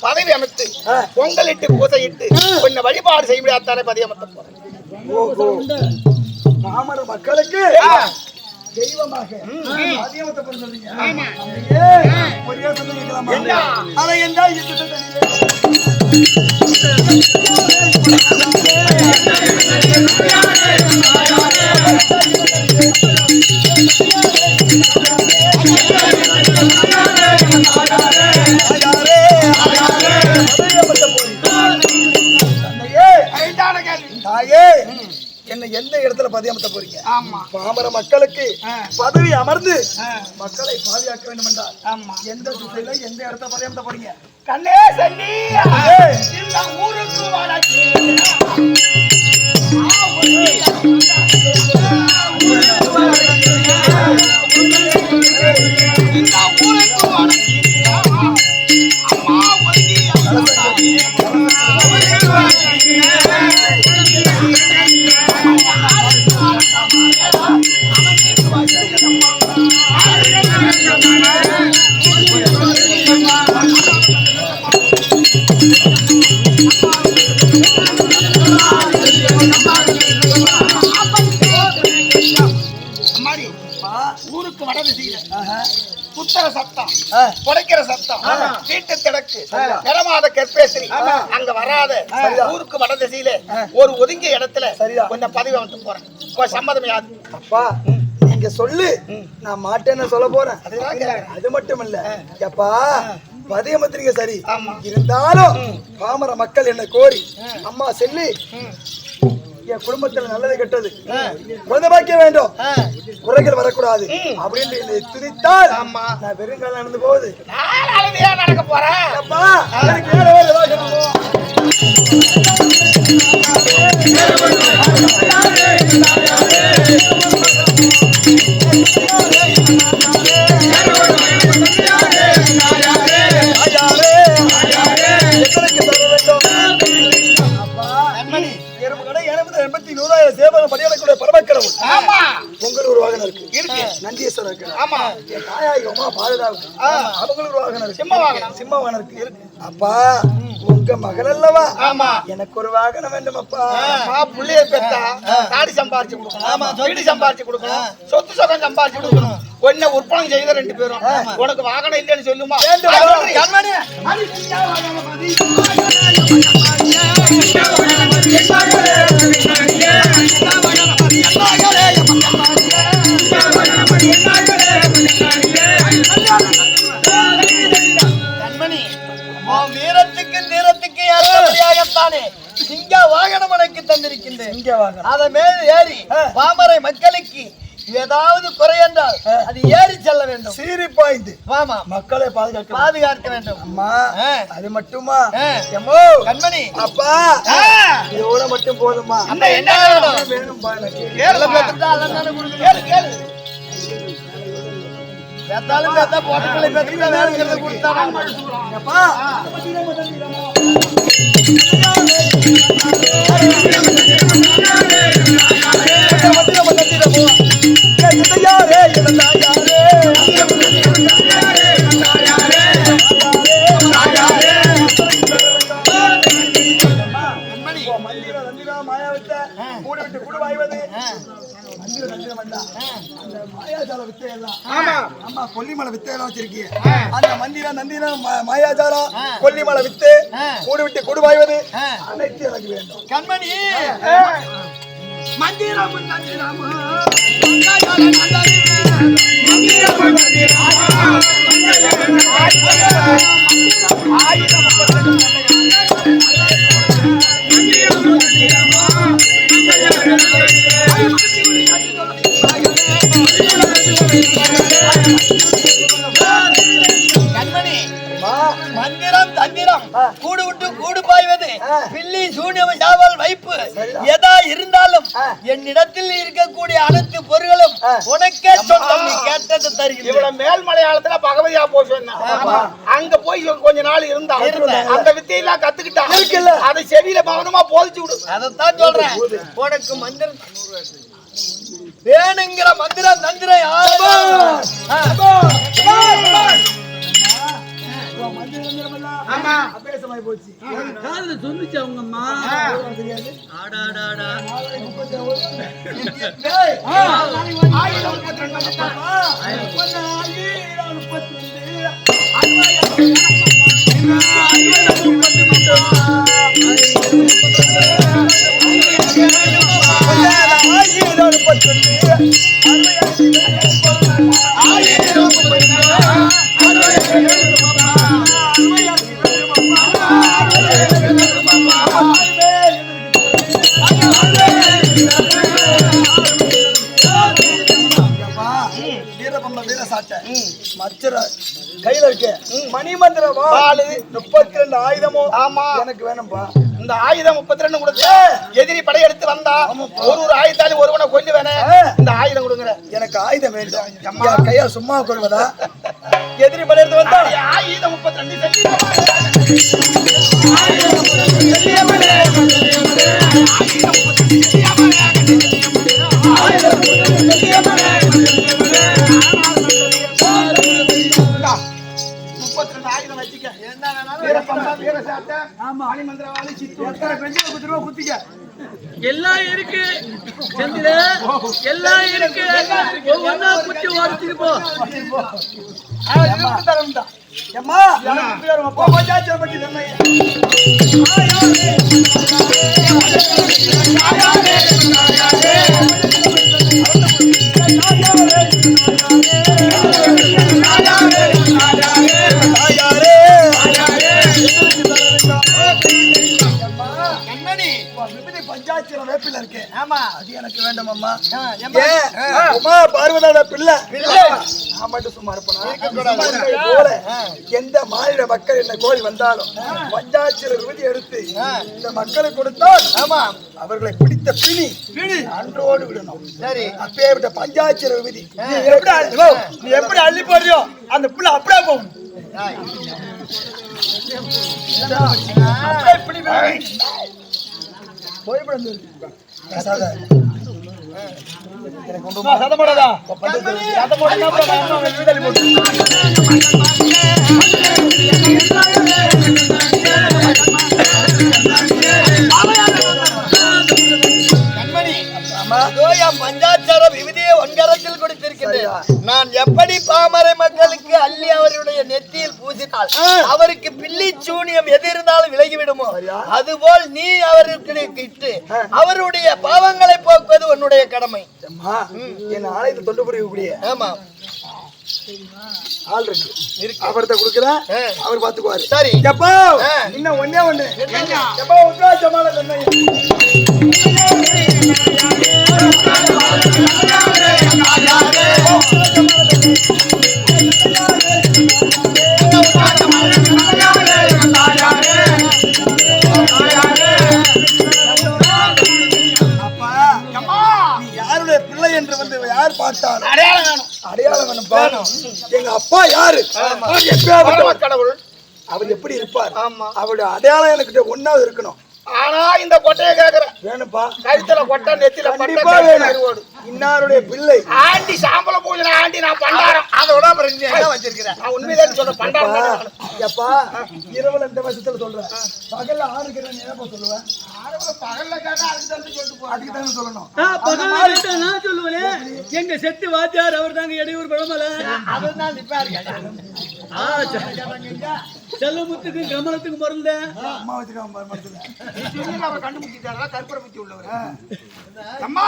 பதவி அமைத்து. பொங்கலிட்டு பூசையிட்டு உன்னை வழிபாடு செய்ய முடியாதானே பதவி அமைத்த போறேன் பாமர மக்களுக்கு. தெய்வமாக. சொல்றீங்க. ஆமா. தாயே என்ன எந்த இடத்துல பதியமத்த போறீங்க? ஆமா. பாமர மக்களுக்கு. பதவி அமர்ந்து. மக்களை பாதுகாக்க வேண்டும் என்றால் எந்த திசையில எந்த இடத்துல பதியமத்த போறீங்க? கண்ணே ஏய். இந்த ஊருக்கு வடக்கு சத்தம். புடைக்கிற சத்தம். சீட்டு திடக்கு. நிறமாத கற்பேசரி. அங்க வராத ஊருக்கு வட திசையில ஒரு ஒதுங்கிய இடத்துல. கொஞ்சம் பதவி வந்து போறேன். சம்மதம் யாது? அப்பா நீங்க சொல்லு. நான் மாட்டேன்னு சொல்ல போறேன். அது மட்டும் இல்ல. எப்பா பதியமத்திரிங்க சரி. இருந்தாலும் பாமர மக்கள் என்ன கோரி. அம்மா செல்லி. என் குடும்பத்துல நல்லது கெட்டது. குழந்தை பாக்கிய வேண்டும் குறைகள் வரக்கூடாது. அப்படின்னு என்னை துதித்தால் ஆமா. நான் வெறுங்கால நடந்து போகுது. நடக்க போறேன்? அப்பா சேவகம் படியக்கூடிய பரமக்கடவுள் ஆமா. பொங்கல் ஒரு வாகனம் இருக்கு. இருக்கு நந்தீஸ்வரர் இருக்கு. ஆமா. என் தாயாகி அம்மா பாதுகாப்பு அவங்களுக்கு ஒரு வாகனம் இருக்கு. சிம்ம வாகனம். சிம்ம வாகனம் இருக்கு. இருக்கு. அப்பா உங்க மகள் அல்லவா? ஆமா. எனக்கு ஒரு வாகனம் வேண்டும் அப்பா. புள்ளைய பெத்தா தாடி சம்பாரிச்சு கொடுக்கணும். வீடு சம்பாரிச்சு கொடுக்கணும். சொத்து சொகம் சம்பாரிச்சு கொடுக்கணும். ஒன்ன உற்பணம் செய்த ரெண்டு பேரும். உனக்கு வாகனம் இல்லைன்னு சொல்லுமா. கண்மணி. சிங்க வாகனம் எனக்கு தந்திருக்கின்றேன். அத மேல் ஏறி பாமரை மக்களுக்கு ஏதாவது குறை என்றால் அது ஏறி செல்ல வேண்டும். சீரி பாய்ந்து. வாமா. மக்களை பாதுகாக்க பாதுகாக்க வேண்டும். அம்மா. அது மட்டுமா. எம்மோ. கண்மணி. அப்பா. இதோட மட்டும் போதுமா? அந்த என்ன வேணும்? வேணும்பா எனக்கு. கேள்வி பெற்றுட்டா அலங்கான கொடுக்கணும். கொல்லிமலை வித்தை எல்லாம் வச்சிருக்கீங்க. அந்த மந்திர நந்திரம் மா- மாயாஜாலம் கொல்லிமலை வித்து கூடு விட்டு கூடு வாய்வது அனைத்து எனக்கு வேண்டும். கண்மணி! மந்திரம் மந்திரம் கண்மணி கூடு விட்டு கூடு பாய்வது. பில்லி சூன்யம் சாவல் வைப்பு. எதா இருந்தாலும். என்னிடத்தில் இருக்கக்கூடிய அனைத்து பொருள்களும். உனக்கே சொந்தம். நீ கேட்டது தருகிறேன் இவ்வளவு மேல் மலையாளத்துல பகவதியா போய் சொன்னான் அங்க போய் கொஞ்ச நாள் இருந்தா. அந்த வித்தையெல்லாம் கத்துக்கிட்டா. இருக்குல்ல? அதை செவியில பகவதமா போதிச்சு விடு. அதைத்தான் சொல்றேன். உனக்கு மந்திரம் வேணுங்கிற மந்திரம் தந்திரம் யாரும். ஆமா. அபேசமாயி போச்சு காதுல சொன்னுச்சு அவங்க அம்மா தெரியாது ஆடாடாடா டேய், ஆயிரம் முப்பத்தி ரெண்டு. கையில இருக்கு. மணிமந்திரமா. முப்பத்தி ரெண்டு ஆயுதமும் ஆமா. எனக்கு வேணும்பா. இந்த ஆயுதம் முப்பத்தி ரெண்டு கொடுத்து எதிரி படையெடுத்து வந்தா ஒரு ஒரு ஆயுதாலும் ஒருவனை கொல்லுவேனே இந்த ஆயுதம் கொடுங்குற. எனக்கு ஆயுதம் வேண்டும் கையா சும்மா கொள்வதா? எதிரி படையெடுத்து வந்தா? ஆயுதம் முப்பத்தி ரெண்டு எல்லாம் இருக்கு. செந்தில எல்லாம் இருக்கு. ஒவ்வொன்னா குத்தி உடச்சிட்டு போ. எம்மா போ பஞ்சாயத்து பட்டி நன்மை அது எனக்கு வேண்டும் அம்மா உமா பார்வதோட பிள்ளை. நான் மட்டும் சும்மா இருப்பேனா? போல. எந்த மாநில மக்கள் என்ன கோரி வந்தாலும் பஞ்சாட்சியர் விருதி எடுத்து இந்த மக்களுக்கு கொடுத்தால் ஆமா. அவர்களை பிடித்த பிணி அன்றோடு விடணும். சரி. அப்பேற்பட்ட பஞ்சாட்சியர் விதி. நீ எப்படி நீ எப்படி அள்ளி போடுறியோ அந்த புள்ள அப்படியே போகும். அப்படியே சத்தம் போடாதா? சத்தம் போட்டா அப்புறம் நான் அம்மா வெளியே தள்ளி போட்டு. பஞ்சாச்சார விவிதியை ஒன்கரத்தில் கொடுத்திருக்கிறேன் நான் எப்படி பாமர அள்ளி அவருடைய நெத்தியில் பூசினால் அவருக்கு பில்லி சூனியம் எது இருந்தாலும் விலகிவிடுமோ? அதுபோல் நீ அவருக்கு இட்டு அவருடைய பாவங்களை போக்குவது உன்னுடைய கடமை. என் ஆலயத்தை தொண்டு புரியக்கூடிய ஆமா. ஆள் இருக்கு. அவர்கிட்ட கொடுக்குறேன். அவர் பாத்துக்குவாரு. சரி. எப்போ. இன்னும் ஒண்ணே. ஒண்ணு எப்போ உத்ராட்சமான கடவுள். அவர் எப்படி இருப்பார்? ஆமா. அவருடைய அடையாளம் எனக்கு ஒன்னாவது இருக்கணும். ஆனா இந்த கொட்டையை கேக்குறேன். வேணும்பா கழுத்துல கொட்டை நெத்தில கண்டிப்பா வேணும். இன்னாருடைய பிள்ளை. ஆண்டி சாம்பல பூஜை ஆண்டி நான் பண்டாரம். அதோட அப்புறம் என்ன வச்சிருக்கிறேன் நான் உண்மையிலே அப்பா, பண்டாரம். எப்பா இரவுல இந்த வருஷத்துல சொல்றேன் பகல்ல ஆறு கிட்ட என்னப்பா சொல்லுவேன் பகல்ல கேட்டா அதுக்கு தான் சொல்லிட்டு போ அதுக்கு தானே சொல்லணும். நான் சொல்லுவேன். எங்க செட்டு வாத்தியார் அவர் தாங்க இடையூர் பழமல அவர் தான் நிப்பாரு செல்லமுத்துக்கும் கமலத்துக்கும் அவர் கண்டுபிடிச்சிட்டாரா? கற்பூர புத்தி உள்ளவர் அம்மா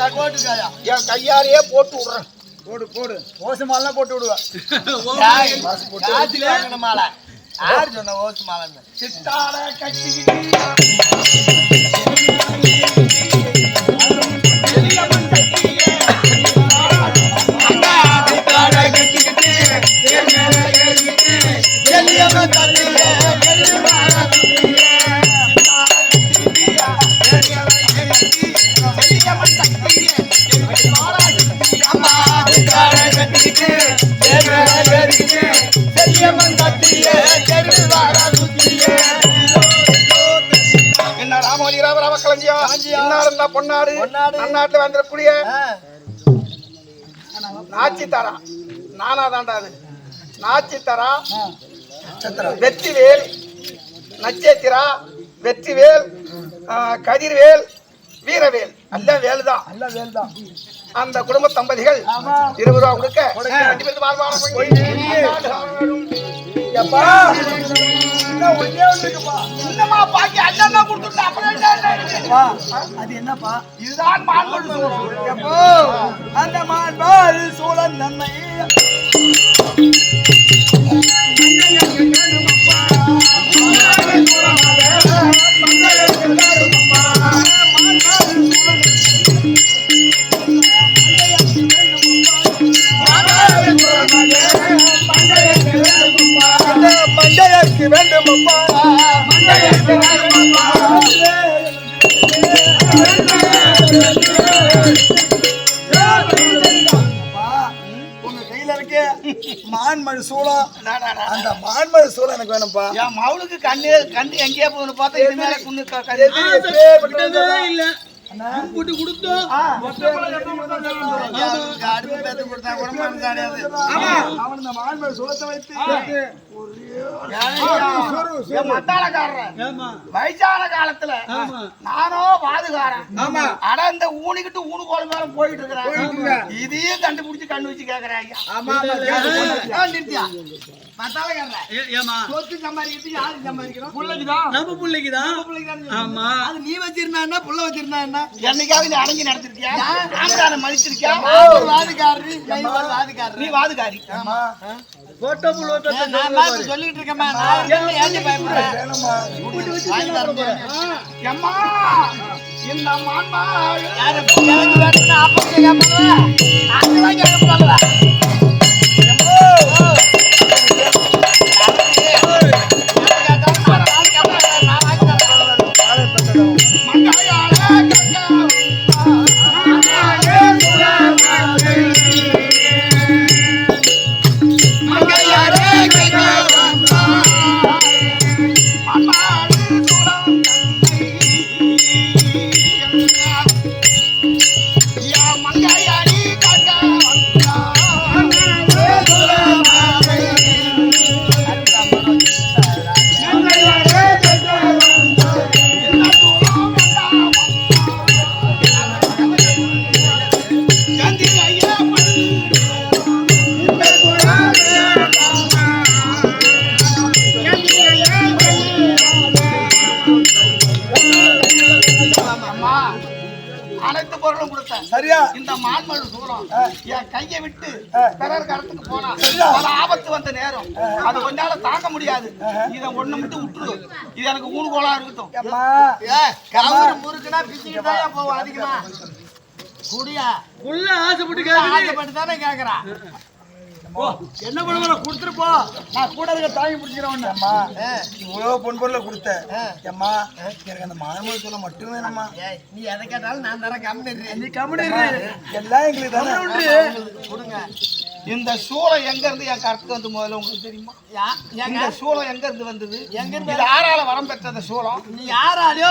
காட்டு. என் கையாலேயே போட்டு விடுறேன். போடு போடு. ஓசு மாலாம் போட்டு விடுவேன் மாலை? யார் சொன்ன ஓசு மாலைன்னு? சித்தாட கட்டிக்கிட்டு பொன்னாடு பொன்னாடு. வந்துடக்கூடிய நாச்சி தரா நானா தாண்டா அது நாச்சி தரா வெற்றிவேல் நட்சத்திரா வெற்றிவேல் கதிர்வேல் வீரவேல். எல்லாம் வேலுதான். நல்ல வேல் தான் அந்த குடும்ப தம்பதிகள் இருபது ரூபா கொடுக்க ரெண்டு பேரும் வாழ்வாங்க போய். எப்பா? இன்னும் ஒண்ணே ஒண்ணு மான்மழு சூளம் அந்த மான்மழு சூளம் எனக்கு வேணும்ப்பா என் மவுளுக்கு கண்ணு கண்ணு எங்கேயே போகணும் பார்த்தா இது மேல குன்னு இல்ல. கும்பிட்டு கொடுத்தோம் ஆ, ஐயாவுக்கு அடுப்பு பேத்து கொடுத்தா கூட மனசு அடையாது. அவன் இந்த மான்மழு சூளத்தை வைத்து என் மத்தாளக்காரர் ஆமா வயசான காலத்துல ஆமா. நானோ வாதுகாரன். அட இந்த ஊனிக்கிட்டு ஊனு கோல் மேல போயிட்டு இருக்கிறேன். இதையும் கண்டுபிடிச்சு கண்ணு வச்சு கேக்குறாங்க சொத்து சம்பாதிக்கிறது யாருக்கு சம்பாதிக்கிறோம்? நம்ம பிள்ளைக்குதான். ஆமா. அது நீ வச்சிருந்தா என்ன புள்ள வச்சிருந்தா என்ன? என்னைக்காவது நீ அடங்கி நடத்திருக்கியா ஆண்டான மதிச்சிருக்கியா? நான் ஒரு வாதிக்காரரு நீ ஒரு வாதிக்காரரு நீ வாதுகாரி. போட்டோ புள்ளோ ஏன் நான் பார்த்து சொல்லிட்டு இருக்கேம்மா. நான் என் கையை விட்டு. பிறர் கடத்துக்கு போனா? பல ஆபத்து வந்த நேரம். அது கொஞ்ச தாங்க முடியாது. இதை ஒண்ணு மட்டும் விட்டுரு. இது எனக்கு ஊனுகோலா இருக்கட்டும். அம்மா கவுரு முறுக்குனா பிச்சுக்கிட்டு போவோம் அதிகமா. குடியா? உள்ள ஆசைப்பட்டு ஆசைப்பட்டு தானே கேக்குறான் என்ன பண்ண போற கொடுத்துட்டு போ. நான் கூட இருக்க தாங்கி பிடிச்சிக்கிறவன் அம்மா இவ்வளவு பொன் பொருளை கொடுத்த. அம்மா எனக்கு அந்த மான்மழு சூளம் மட்டும் வேணும்மா நீ எதை கேட்டாலும் நான் தரேன் கம்மி நீ கம்பெனி எல்லாம் எங்களுக்கு தானே. கொடுங்க. இந்த சூளம் எங்க இருந்து என் கருத்துக்கு வந்து முதல்ல உங்களுக்கு தெரியுமா? இந்த சூளம் எங்க இருந்து வந்தது? எங்க இருந்து இது ஆறால வரம் பெற்ற சூளம். நீ யாராலையோ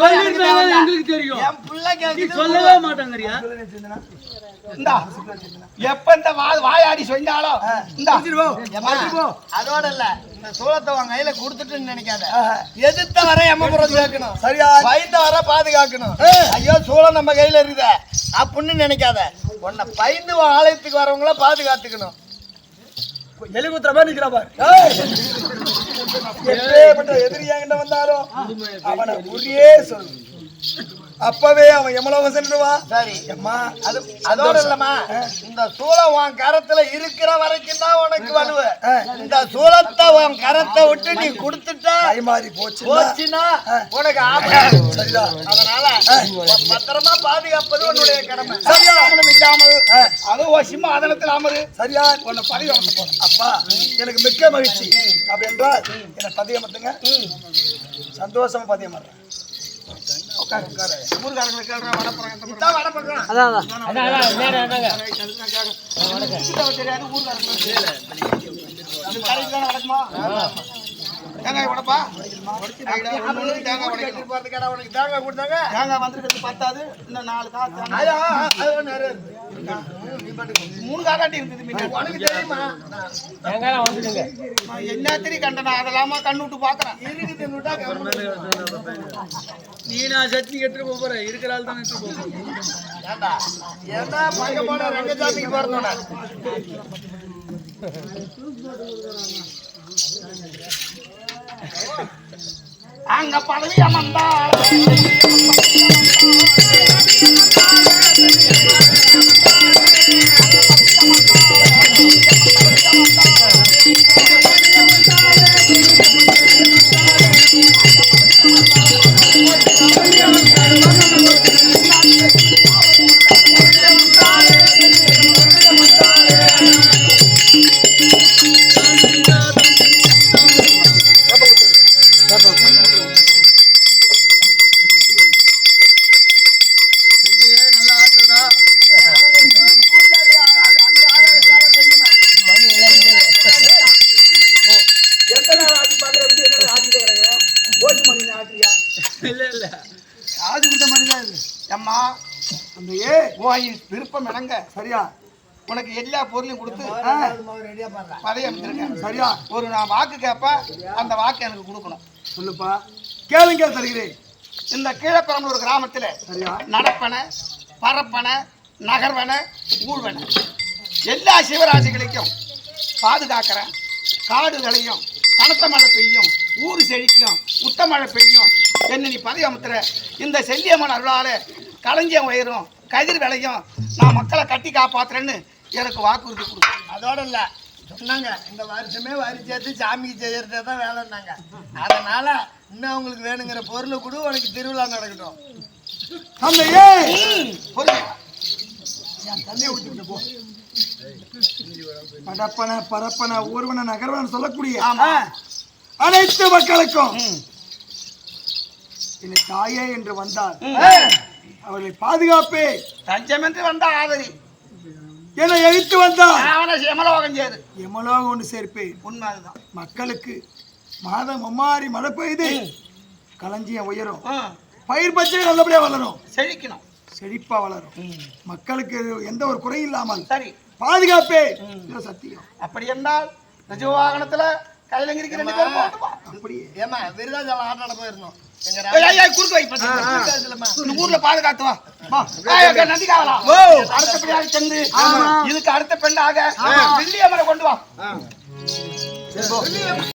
சொல்லிருந்தா தேவையில்ல. எங்களுக்கு தெரியும். என் புள்ள நீ கேக்குது சொல்லவே மாட்டாங்கறியா? இந்தா எப்ப இந்த வா- வாயாடி சொன்னாலும் இந்தா. அதோட இல்ல இந்த சூளத்தை உன் கையில கொடுத்துட்டுன்னு நினைக்காத. எதிர்த்த வர எம்மபுரம் கேட்கணும் சரியா? பயந்த வர பாதுகாக்கணும். ஐயோ சூளம் நம்ம கையில இருக்குதே. அப்படின்னு நினைக்காத. உன்னை பயந்து ஆலயத்துக்கு வரவங்கள பாதுகாத்துக்கணும். எலிகுத்துற மாதிரி நிக்கிறா பாரு! எப்பேற்பட்ட எதிரி என்கிட்ட வந்தாலும் அவனை குறியே சொல்லு. அப்பவே அவன் எமலோகம் சென்றுவான் சரி. அம்மா அது அதோட இல்லம்மா. இந்த சூளம் உன் கரத்துல இருக்கிற வரைக்கும் தான் உனக்கு வலுவு. இந்த சூளத்தை உன் கரத்தை விட்டு நீ கொடுத்துட்டா மாறி போச்சு போச்சுன்னா உனக்கு ஆபத்து. சரிதான். அதனால பத்திரமா பாதுகாப்பது உன்னுடைய கடமை. சமாதானம் இல்லாமல். அதுவும் சிம்மாதனத்தில் அமரு. சரியா? உன்னை பதவி வளர்த்து போறேன். அப்பா எனக்கு மிக்க மகிழ்ச்சி. அப்படி என்றால் என்னை பதியம் மட்டுங்க சந்தோஷமா பதியம் மாட்டேன் ஊர்காரங்களை கேள்றேன் வடப்புறம் எந்த புறம். இதான் வடபக்கம் தெரியாது ஊர்காரங்களை அது கரைக்கு தானே நடக்குமா தேங்காய் உடைப்பா? தேங்காய் கட்டி கொடுத்தாங்க. தேங்காய் வந்திருக்கிறது பத்தாது. இன்னும் நாலு. மூணு காக்காட்டி இருக்குது. உனக்கு தெரியுமா? நான் என்னத்திரி கண்டனா? அதெல்லாமா கண்ணு விட்டு பாக்குறேன். நீ நான் சட்னி எடுத்துட்டு போற. இருக்கிற ஆள் தான் ஏண்டா? என்ன பங்க போன ரங்கசாமிக்கு போறதோட அங்க பதவி அமர்ந்தாள் அம்மா ஏ போய் விருப்பம் இணங்க. சரியா? உனக்கு எல்லா பொருளையும் கொடுத்து பதவி அமைச்சிருக்கேன். சரியா? ஒரு நான் வாக்கு கேட்ப அந்த வாக்கு எனக்கு கொடுக்கணும். சொல்லுப்பா. கேளுங்க தருகிறேன் இந்த கீழப்பரம்பலூர் கிராமத்துல சரியா? நடப்பன பரப்பன நகர்வன ஊழ்வன. எல்லா சிவராசிகளுக்கும் பாதுகாக்கிறேன். காடுகளையும் கனத்த மழை பெய்யும் ஊர் செழிக்கும் உத்த மழை பெய்யும். என்ன நீ பதவி அமுத்துற? இந்த செல்லியம்மன் அருளால களஞ்சியம் உயரும் கதிர் விளையும். நான் மக்களை கட்டி காப்பாத்துறேன்னு எனக்கு வாக்குறுதி கொடுக்கும் அதோட இல்ல. சொன்னாங்க இந்த வருஷமே வரி சேர்த்து சாமிக்கு செய்யறதே தான் வேலைன்னாங்க. அதனால இன்னும் உங்களுக்கு வேணுங்கிற பொருளை கூட உனக்கு திருவிழா நடக்கட்டும். படப்பன பரப்பன ஊர்வன நகர்வன சொல்லக்கூடிய அனைத்து மக்களுக்கும். தாயே என்று வந்தால் அவர்களை பாதுகாப்பே தஞ்சமென்று வந்த ஆதரி. என்னை எதிர்த்து வந்தால் அவனை எமலோகம் சேரு எமலோக ஒன்று சேர்ப்பேன். உண்மை அதுதான் மக்களுக்கு மாதம் மும்மாறி மழை பெய்து களஞ்சியம் உயரும். பயிர் பச்சை நல்லபடியா வளரும். செழிக்கணும். செழிப்பா வளரும். மக்களுக்கு எந்த ஒரு குறையும் இல்லாமல் சரி. பாதுகாப்பே இது சத்தியம்? அப்படி என்றால் நிஜ வாகனத்துல கைலங்கிரிக்கு ரெண்டு பேரும் போட்டு வா. அப்படியே. ஏமா விருதாச்சலம் ஆட்டாட போயிருந்தோம். ஊர்ல பாதுகாத்து வா. வா. ஏய், ஏய், நந்தி காவலா அடுத்தபடியாக சென்று. இதுக்கு அடுத்த பெண்ணாக வெள்ளியம்மனை கொண்டு வா.